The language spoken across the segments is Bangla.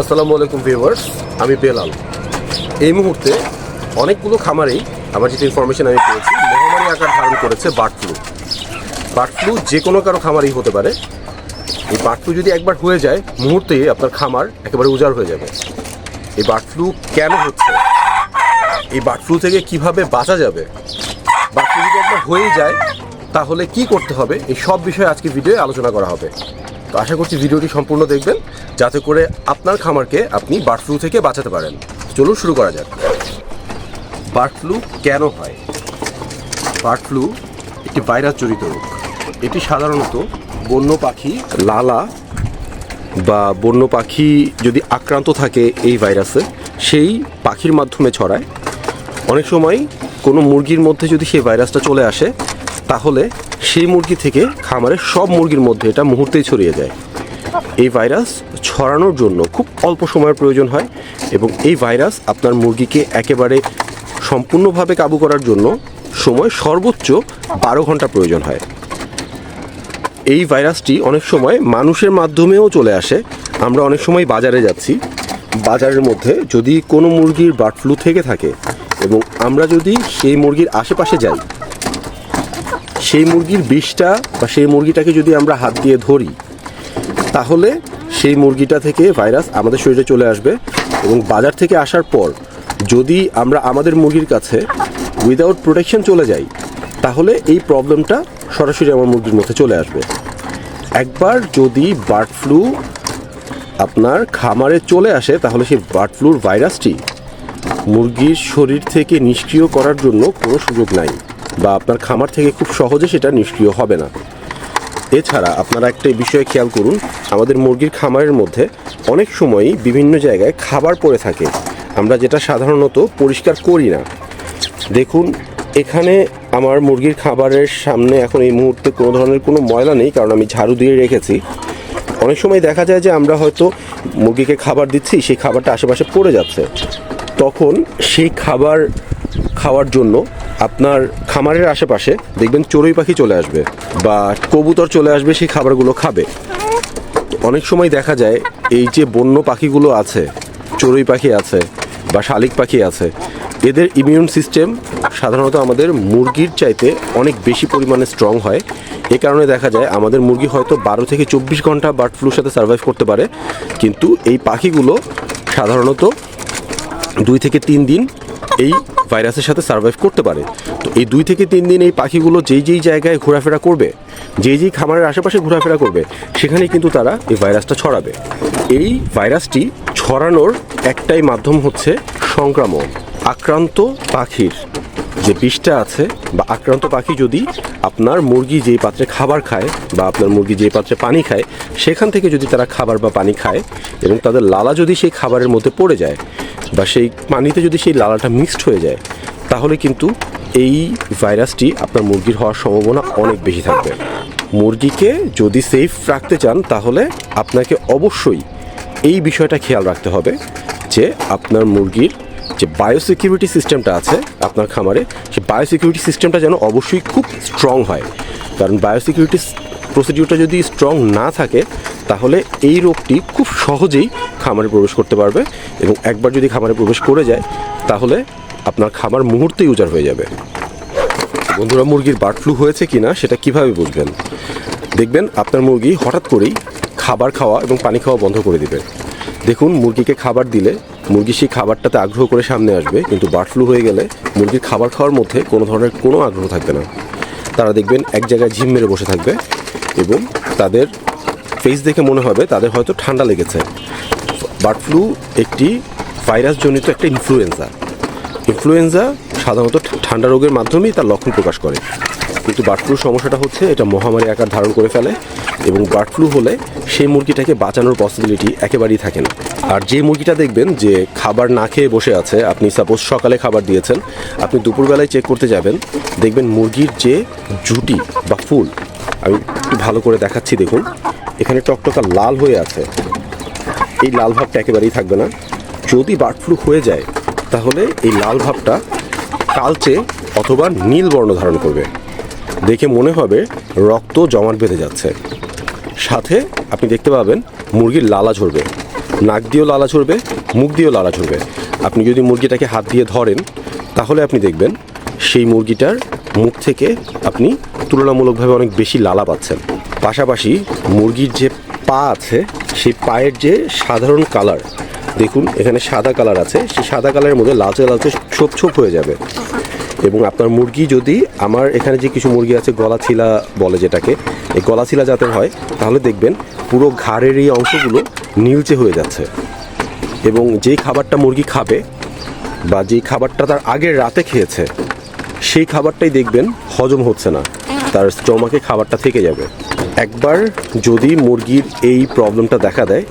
আসসালামু আলাইকুম ভিউয়ার্স, আমি বেলাল। এই মুহূর্তে অনেকগুলো খামারেই আমার যেটা ইনফরমেশন আমি পেয়েছি, মহামারী আকার ধারণ করেছে বার্ড ফ্লু বার্ড ফ্লু যে কোনো কারও খামারেই হতে পারে। এই বার্ড ফ্লু যদি একবার হয়ে যায় মুহূর্তে আপনার খামার একেবারে উজাড় হয়ে যাবে। এই বার্ড ফ্লু কেন হচ্ছে? এই বার্ড ফ্লু থেকে কীভাবে বাঁচা যাবে? বার্ড ফ্লু যদি একবার হয়েই যায়, তাহলে কি করতে হবে? এই সব বিষয়ে আজকে ভিডিওয়ে আলোচনা করা হবে। তো আশা করছি ভিডিওটি সম্পূর্ণ দেখবেন, যাতে করে আপনার খামারকে আপনি বার্ড ফ্লু থেকে বাঁচাতে পারেন। চলুন শুরু করা যাক। বার্ড ফ্লু কেন হয়? বার্ড ফ্লু একটি ভাইরাস জড়িত রোগ। এটি সাধারণত বন্য পাখি, লালা বা বন্য পাখি যদি আক্রান্ত থাকে এই ভাইরাসে, সেই পাখির মাধ্যমে ছড়ায়। অনেক সময় কোনো মুরগির মধ্যে যদি সেই ভাইরাসটা চলে আসে তাহলে সেই মুরগি থেকে খামারের সব মুরগির মধ্যে এটা মুহূর্তেই ছড়িয়ে যায়। এই ভাইরাস ছড়ানোর জন্য খুব অল্প সময়ের প্রয়োজন হয় এবং এই ভাইরাস আপনার মুরগিকে একেবারে সম্পূর্ণভাবে কাবু করার জন্য সময় সর্বোচ্চ বারো ঘণ্টা প্রয়োজন হয়। এই ভাইরাসটি অনেক সময় মানুষের মাধ্যমেও চলে আসে। আমরা অনেক সময় বাজারে যাচ্ছি। বাজারের মধ্যে যদি কোনো মুরগির বার্ড ফ্লু থেকে থাকে এবং আমরা যদি সেই মুরগির আশেপাশে যাই সেই মুরগির বিষটা বা সেই মুরগিটাকে যদি আমরা হাত দিয়ে ধরি, তাহলে সেই মুরগিটা থেকে ভাইরাস আমাদের শরীরে চলে আসবে এবং বাজার থেকে আসার পর যদি আমরা আমাদের মুরগির কাছে উইদাউট প্রোটেকশন চলে যাই, তাহলে এই প্রবলেমটা সরাসরি আমার মুরগির মধ্যে চলে আসবে। একবার যদি বার্ড ফ্লু আপনার খামারে চলে আসে, তাহলে সেই বার্ড ফ্লুর ভাইরাসটি মুরগির শরীর থেকে নিষ্ক্রিয় করার জন্য কোনো সুযোগ নাই। বা আপনার খামার থেকে খুব সহজে সেটা নিষ্ক্রিয় হবে না। এছাড়া আপনারা একটা বিষয়ে খেয়াল করুন, আমাদের মুরগির খামারের মধ্যে অনেক সময়ই বিভিন্ন জায়গায় খাবার পড়ে থাকে। আমরা যেটা সাধারণত পরিষ্কার করি না। দেখুন, এখানে আমার মুরগির খাবারের সামনে এখন এই মুহূর্তে কোনো ধরনের কোনো ময়লা নেই, কারণ আমি ঝাড়ু দিয়ে রেখেছি। অনেক সময় দেখা যায় যে আমরা হয়তো মুরগিকে খাবার দিচ্ছি, সেই খাবারটা আশেপাশে পড়ে যাচ্ছে। তখন সেই খাবার খাওয়ার জন্য আপনার খামারের আশেপাশে দেখবেন চড়ুই পাখি চলে আসবে বা কবুতর চলে আসবে, সেই খাবারগুলো খাবে। অনেক সময় দেখা যায় এই যে বন্য পাখিগুলো আছে, চড়ুই পাখি আছে বা শালিক পাখি আছে, এদের ইমিউন সিস্টেম সাধারণত আমাদের মুরগির চাইতে অনেক বেশি পরিমাণে স্ট্রং হয়। এ কারণে দেখা যায় আমাদের মুরগি হয়তো বারো থেকে চব্বিশ ঘণ্টা বার্ড ফ্লুর সাথে সার্ভাইভ করতে পারে, কিন্তু এই পাখিগুলো সাধারণত দুই থেকে তিন দিন এই ভাইরাসের সাথে সার্ভাইভ করতে পারে। তো এই দুই থেকে তিন দিন এই পাখিগুলো যেই যেই জায়গায় ঘোরাফেরা করবে, যেই যেই খামারের আশেপাশে ঘোরাফেরা করবে, সেখানেই কিন্তু তারা এই ভাইরাসটা ছড়াবে। এই ভাইরাসটি ছড়ানোর একটাই মাধ্যম হচ্ছে সংক্রামক, আক্রান্ত পাখির যে বিষটা আছে বা আক্রান্ত পাখি যদি আপনার মুরগি যেই পাত্রে খাবার খায় বা আপনার মুরগি যেই পাত্রে পানি খায়, সেখান থেকে যদি তারা খাবার বা পানি খায় এবং তাদের লালা যদি সেই খাবারের মধ্যে পড়ে যায় বা সেই পানিতে যদি সেই লালাটা মিক্সড হয়ে যায়, তাহলে কিন্তু এই ভাইরাসটি আপনার মুরগির হওয়ার সম্ভাবনা অনেক বেশি থাকবে। মুরগিকে যদি সেফ রাখতে চান, তাহলে আপনাকে অবশ্যই এই বিষয়টা খেয়াল রাখতে হবে যে আপনার মুরগির যে বায়োসিকিউরিটি সিস্টেমটা আছে আপনার খামারে সেই বায়োসিকিউরিটি সিস্টেমটা যেন অবশ্যই খুব স্ট্রং হয়। কারণ বায়োসিকিউরিটি প্রসিডিউরটা যদি স্ট্রং না থাকে, তাহলে এই রোগটি খুব সহজেই খামারে প্রবেশ করতে পারবে এবং একবার যদি খামারে প্রবেশ করে যায়, তাহলে আপনার খামার মুহূর্তেই উজাড় হয়ে যাবে। বন্ধুরা, মুরগির বার্ড ফ্লু হয়েছে কি না সেটা কীভাবে বুঝবেন? দেখবেন আপনার মুরগি হঠাৎ করেই খাবার খাওয়া এবং পানি খাওয়া বন্ধ করে দিবে। দেখুন, মুরগিকে খাবার দিলে মুরগি সেই খাবারটাতে আগ্রহ করে সামনে আসবে, কিন্তু বার্ড ফ্লু হয়ে গেলে মুরগির খাবার খাওয়ার মধ্যে কোনো ধরনের কোনো আগ্রহ থাকবে না। তারা দেখবেন এক জায়গায় ঝিম মেরে বসে থাকবে এবং তাদের ফেস দেখে মনে হবে তাদের হয়তো ঠান্ডা লেগেছে। বার্ড ফ্লু একটি ভাইরাসজনিত একটা ইনফ্লুয়েঞ্জা ইনফ্লুয়েঞ্জা সাধারণত ঠান্ডা রোগের মাধ্যমেই তার লক্ষণ প্রকাশ করে। কিন্তু বার্ড ফ্লুর সমস্যাটা হচ্ছে এটা মহামারী আকার ধারণ করে ফেলে এবং বার্ড ফ্লু হলে সেই মুরগিটাকে বাঁচানোর পসিবিলিটি একেবারেই থাকে না। আর যে মুরগিটা দেখবেন যে খাবার না খেয়ে বসে আছে, আপনি সাপোজ সকালে খাবার দিয়েছেন, আপনি দুপুরবেলায় চেক করতে যাবেন, দেখবেন মুরগির যে জুটি বা ফুল আমি একটু ভালো করে দেখাচ্ছি, দেখুন। এখানে টকটকা লাল হয়ে আছে। এই লাল ভাবটা একেবারেই থাকবে না। যদি বার্ড ফ্লু হয়ে যায়, তাহলে এই লাল ভাবটা কালচে অথবা নীল বর্ণ ধারণ করবে। দেখে মনে হবে রক্ত জমাট বেঁধে যাচ্ছে। সাথে আপনি দেখতে পাবেন মুরগির লালা ঝরবে। নাক দিয়েও লালা ঝরবে, মুখ দিয়েও লালা ঝরবে। আপনি যদি মুরগিটাকে হাত দিয়ে ধরেন, তাহলে আপনি দেখবেন সেই মুরগিটার মুখ থেকে আপনি তুলনামূলকভাবে অনেক বেশি লালা পাচ্ছেন। পাশাপাশি মুরগির যে পা আছে, সেই পায়ের যে সাধারণ কালার, দেখুন, এখানে সাদা কালার আছে, সেই সাদা কালারের মধ্যে লালচে লালচে ছোপ ছোপ হয়ে যাবে। এবং আপনার মুরগি যদি আমার এখানে যে কিছু মুরগি আছে, গলাছিলা বলে যেটাকে, এই গলাছিলা জাতের হয়, তাহলে দেখবেন পুরো ঘাড়ের এই অংশগুলো নীলচে হয়ে যাচ্ছে। এবং যেই খাবারটা মুরগি খাবে বা যেই খাবারটা তার আগের রাতে খেয়েছে, সেই খাবারটাই দেখবেন হজম হচ্ছে না। তার স্টমাকে খাবারটা থেকে যাবে। একবার যদি মুরগির এই প্রবলেমটা দেখা দেয়,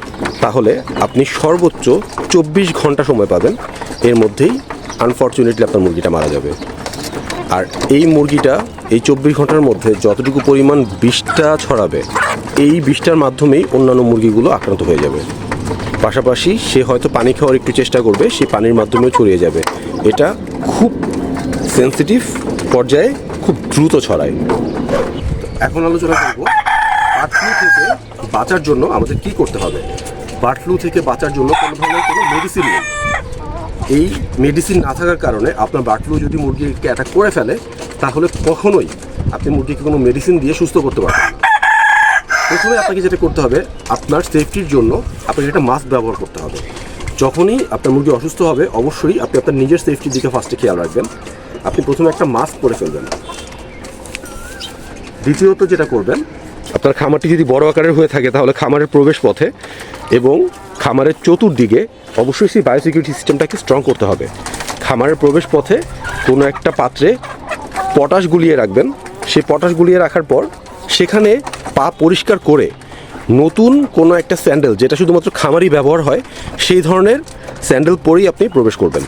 তাহলে আপনি সর্বোচ্চ চব্বিশ ঘণ্টা সময় পাবেন। এর মধ্যেই আনফর্চুনেটলি আপনার মুরগিটা মারা যাবে। আর এই মুরগিটা এই চব্বিশ ঘণ্টার মধ্যে যতটুকু পরিমাণ বিষটা ছড়াবে, এই বিষটার মাধ্যমেই অন্যান্য মুরগিগুলো আক্রান্ত হয়ে যাবে। পাশাপাশি সে হয়তো পানি খাওয়ার একটু চেষ্টা করবে, সেই পানির মাধ্যমেও ছড়িয়ে যাবে। এটা খুব সেন্সিটিভ পর্যায়ে খুব দ্রুত ছড়ায়। এখন আলোচনা করব ফ্লু থেকে বাঁচার জন্য আমাদের কি করতে হবে। বার্ড ফ্লু থেকে বাঁচার জন্য কোনো ধরনের কোনো মেডিসিন নেই। এই মেডিসিন না থাকার কারণে আপনার বার্ড ফ্লু যদি মুরগিকে অ্যাটাক করে ফেলে, তাহলে কখনোই আপনি মুরগিকে কোনো মেডিসিন দিয়ে সুস্থ করতে পারবেন প্রথমে আপনাকে যেটা করতে হবে, আপনার সেফটির জন্য আপনাকে একটা মাস্ক ব্যবহার করতে হবে। যখনই আপনার মুরগি অসুস্থ হবে, অবশ্যই আপনি আপনার নিজের সেফটির দিকে ফার্স্টে খেয়াল রাখবেন। আপনি প্রথমে একটা মাস্ক পরে ফেলবেন। দ্বিতীয়ত যেটা করবেন, আপনার খামারটি যদি বড় আকারের হয়ে থাকে, তাহলে খামারের প্রবেশ পথে এবং খামারের চতুর্দিকে অবশ্যই সেই বায়োসিকিউরিটি সিস্টেমটাকে স্ট্রং করতে হবে। খামারের প্রবেশ পথে কোনো একটা পাত্রে পটাশ গুলিয়ে রাখবেন। সেই পটাশ গুলিয়ে রাখার পর সেখানে পা পরিষ্কার করে নতুন কোনো একটা স্যান্ডেল যেটা শুধুমাত্র খামারই ব্যবহার হয়, সেই ধরনের স্যান্ডেল পরেই আপনি প্রবেশ করবেন।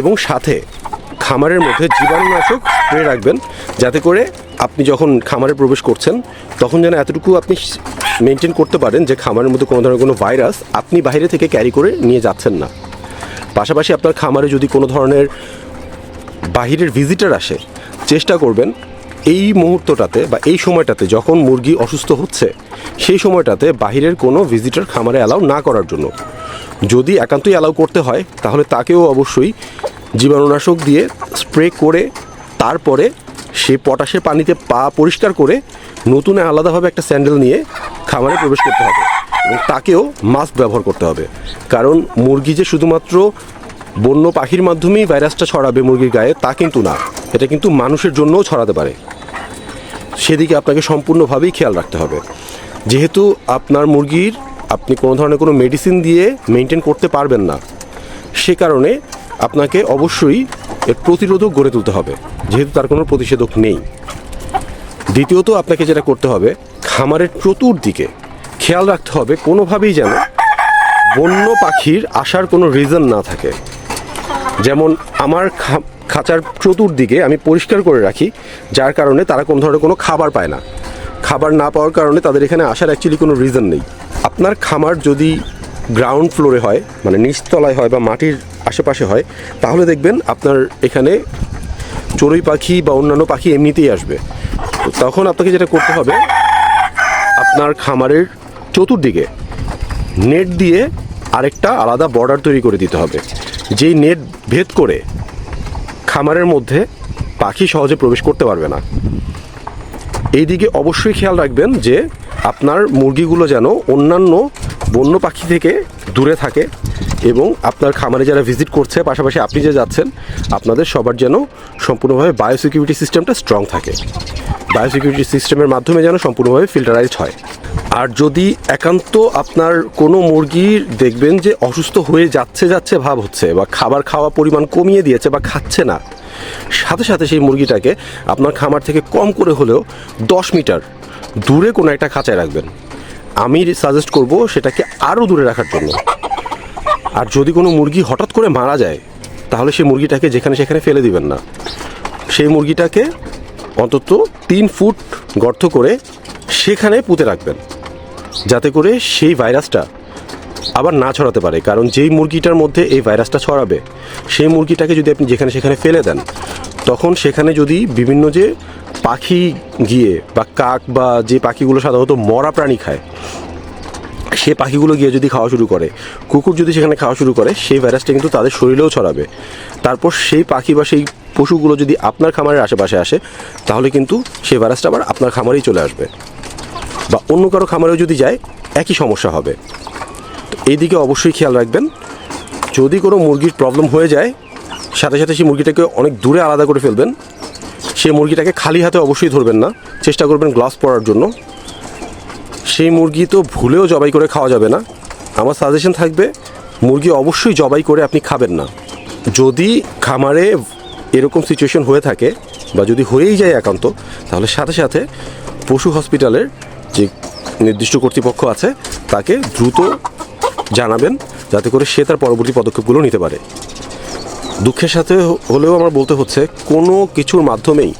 এবং সাথে খামারের মধ্যে জীবাণুনাশক স্প্রে রাখবেন, যাতে করে আপনি যখন খামারে প্রবেশ করছেন, তখন যেন এতটুকু আপনি মেনটেন করতে পারেন যে খামারের মধ্যে কোনো ধরনের কোনো ভাইরাস আপনি বাইরে থেকে ক্যারি করে নিয়ে যাচ্ছেন না। পাশাপাশি আপনার খামারে যদি কোনো ধরনের বাহিরের ভিজিটার আসে, চেষ্টা করবেন এই মুহূর্তটাতে বা এই সময়টাতে যখন মুরগি অসুস্থ হচ্ছে, সেই সময়টাতে বাহিরের কোনো ভিজিটার খামারে অ্যালাউ না করার জন্য। যদি একান্তই অ্যালাউ করতে হয়, তাহলে তাকেও অবশ্যই জীবাণুনাশক দিয়ে স্প্রে করে তারপরে সে পটাশের পানিতে পা পরিষ্কার করে নতুন আলাদাভাবে একটা স্যান্ডেল নিয়ে খামারে প্রবেশ করতে হবে এবং তাকেও মাস্ক ব্যবহার করতে হবে। কারণ মুরগি যে শুধুমাত্র বন্য পাখির মাধ্যমেই ভাইরাসটা ছড়াবে মুরগির গায়ে, তা কিন্তু না। এটা কিন্তু মানুষের জন্যও ছড়াতে পারে। সেদিকে আপনাকে সম্পূর্ণভাবেই খেয়াল রাখতে হবে। যেহেতু আপনার মুরগির আপনি কোনো ধরনের কোনো মেডিসিন দিয়ে মেনটেন করতে পারবেন না, সে কারণে আপনাকে অবশ্যই এর প্রতিরোধক গড়ে তুলতে হবে, যেহেতু তার কোনো প্রতিষেধক নেই। দ্বিতীয়ত, আপনাকে যেটা করতে হবে, খামারের চতুর্দিকে খেয়াল রাখতে হবে কোনোভাবেই যেন বন্য পাখির আসার কোনো রিজন না থাকে। যেমন, আমার খাঁচার চতুর্দিকে আমি পরিষ্কার করে রাখি, যার কারণে তারা কোনো ধরনের কোনো খাবার পায় না। খাবার না পাওয়ার কারণে তাদের এখানে আসার অ্যাকচুয়ালি কোনো রিজন নেই। আপনার খামার যদি গ্রাউন্ড ফ্লোরে হয় মানে নিচতলায় হয় বা মাটির আশেপাশে হয়, তাহলে দেখবেন আপনার এখানে চড়ুই পাখি বা অন্যান্য পাখি এমনিতেই আসবে। তো তখন আপনাকে যেটা করতে হবে, আপনার খামারের চতুর্দিকে নেট দিয়ে আরেকটা আলাদা বর্ডার তৈরি করে দিতে হবে। যেই নেট ভেদ করে খামারের মধ্যে পাখি সহজে প্রবেশ করতে পারবে না। এই দিকে অবশ্যই খেয়াল রাখবেন যে আপনার মুরগিগুলো যেন অন্যান্য বন্য পাখি থেকে দূরে থাকে। এবং আপনার খামারে যারা ভিজিট করছে, পাশাপাশি আপনি যে যাচ্ছেন, আপনাদের সবার যেন সম্পূর্ণভাবে বায়োসিকিউরিটি সিস্টেমটা স্ট্রং থাকে। বায়োসিকিউরিটি সিস্টেমের মাধ্যমে যেন সম্পূর্ণভাবে ফিল্টারাইজড হয়। আর যদি একান্ত আপনার কোনো মুরগির দেখবেন যে অসুস্থ হয়ে যাচ্ছে যাচ্ছে ভাব হচ্ছে বা খাবার খাওয়া পরিমাণ কমিয়ে দিয়েছে বা খাচ্ছে না, সাথে সাথে সেই মুরগিটাকে আপনার খামার থেকে কম করে হলেও দশ মিটার দূরে কোনো একটা খাঁচায় রাখবেন। আমি সাজেস্ট করব সেটাকে আরও দূরে রাখার জন্য। আর যদি কোনো মুরগি হঠাৎ করে মারা যায়, তাহলে সেই মুরগিটাকে যেখানে সেখানে ফেলে দিবেন না। সেই মুরগিটাকে অন্তত তিন ফুট গর্ত করে সেখানে পুঁতে রাখবেন, যাতে করে সেই ভাইরাসটা আবার না ছড়াতে পারে। কারণ যেই মুরগিটার মধ্যে এই ভাইরাসটা ছড়াবে, সেই মুরগিটাকে যদি আপনি যেখানে সেখানে ফেলে দেন, তখন সেখানে যদি বিভিন্ন যে পাখি গিয়ে বা কাক বা যে পাখিগুলো সাধারণত মরা প্রাণী খায় সে পাখিগুলো গিয়ে যদি খাওয়া শুরু করে, কুকুর যদি সেখানে খাওয়া শুরু করে, সেই ভাইরাসটা কিন্তু তাদের শরীরেও ছড়াবে। তারপর সেই পাখি বা সেই পশুগুলো যদি আপনার খামারের আশেপাশে আসে, তাহলে কিন্তু সেই ভাইরাসটা আবার আপনার খামারেই চলে আসবে। বা অন্য কারও খামারেও যদি যায়, একই সমস্যা হবে। তো এই দিকে অবশ্যই খেয়াল রাখবেন, যদি কোনো মুরগির প্রবলেম হয়ে যায়, সাথে সাথে সেই মুরগিটাকে অনেক দূরে আলাদা করে ফেলবেন। সেই মুরগিটাকে খালি হাতে অবশ্যই ধরবেন না। চেষ্টা করবেন গ্লাভস পরার জন্য। সেই মুরগি তো ভুলেও জবাই করে খাওয়া যাবে না। আমার সাজেশন থাকবে, মুরগি অবশ্যই জবাই করে আপনি খাবেন না। যদি খামারে এরকম সিচুয়েশন হয়ে থাকে বা যদি হয়েই যায় একান্ত, তাহলে সাথে সাথে পশু হসপিটালের যে নির্দিষ্ট কর্তৃপক্ষ আছে, তাকে দ্রুত জানাবেন যাতে করে সে তার পরবর্তী পদক্ষেপগুলো নিতে পারে। দুঃখের সাথে হলেও আমার বলতে হচ্ছে, কোনো কিছুর মাধ্যমেই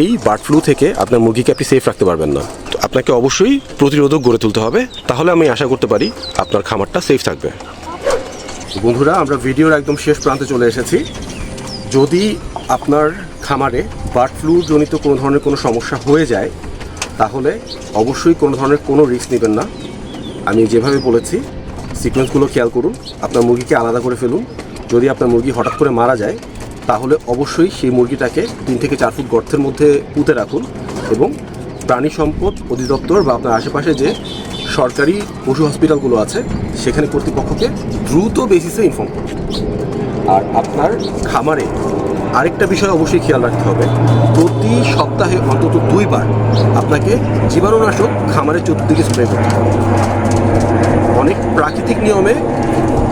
এই বার্ড ফ্লু থেকে আপনার মুরগিকে আপনি সেফ রাখতে পারবেন না। আপনাকে অবশ্যই প্রতিরোধক গড়ে তুলতে হবে। তাহলে আমি আশা করতে পারি আপনার খামারটা সেফ থাকবে। বন্ধুরা, আমরা ভিডিওর একদম শেষ প্রান্তে চলে এসেছি। যদি আপনার খামারে বার্ড ফ্লু জনিত কোনো ধরনের কোনো সমস্যা হয়ে যায়, তাহলে অবশ্যই কোনো ধরনের কোনো রিস্ক নেবেন না। আমি যেভাবে বলেছি সিকোয়েন্সগুলো খেয়াল করুন, আপনার মুরগিকে আলাদা করে ফেলুন। যদি আপনার মুরগি হঠাৎ করে মারা যায়, তাহলে অবশ্যই সেই মুরগিটাকে তিন থেকে চার ফুট গর্তের মধ্যে পুঁতে রাখুন এবং প্রাণী সম্পদ অধিদপ্তর বা আপনার আশেপাশে যে সরকারি পশু হসপিটালগুলো আছে, সেখানে কর্তৃপক্ষকে দ্রুত বেসিসে ইনফর্ম করুন। আর আপনার খামারে আরেকটা বিষয় অবশ্যই খেয়াল রাখতে হবে। প্রতি সপ্তাহে অন্তত দুইবার আপনাকে জীবাণুনাশক খামারের চতুর্দিকে স্প্রে করতে হবে। অনেক প্রাকৃতিক নিয়মে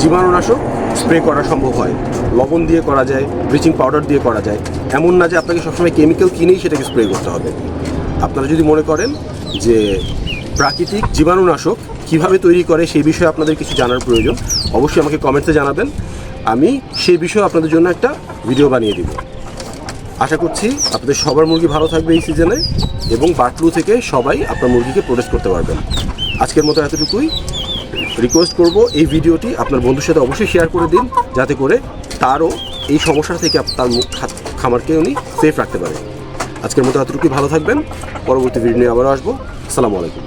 জীবাণুনাশক স্প্রে করা সম্ভব হয়। লবণ দিয়ে করা যায় ব্লিচিং পাউডার দিয়ে করা যায়। এমন না যে আপনাকে সবসময় কেমিক্যাল কিনেই সেটাকে স্প্রে করতে হবে। আপনারা যদি মনে করেন যে প্রাকৃতিক জীবাণুনাশক কীভাবে তৈরি করে সেই বিষয়ে আপনাদের কিছু জানার প্রয়োজন, অবশ্যই আমাকে কমেন্টসে জানাবেন। আমি সেই বিষয়ে আপনাদের জন্য একটা ভিডিও বানিয়ে দিব। আশা করছি আপনাদের সবার মুরগি ভালো থাকবে এই সিজনে এবং ফ্লু থেকে সবাই আপনার মুরগিকে প্রোটেক্ট করতে পারবেন। আজকের মতো এতটুকুই। রিকোয়েস্ট করব এই ভিডিওটি আপনার বন্ধুর সাথে অবশ্যই শেয়ার করে দিন, যাতে করে তারও এই সমস্যা থেকে তার মুখ খামারকে উনি সেফ রাখতে পারে। আজকের মতো এতটুকুই। ভালো থাকবেন। পরবর্তী ভিডিও নিয়ে আবারও আসব। আসসালামু আলাইকুম।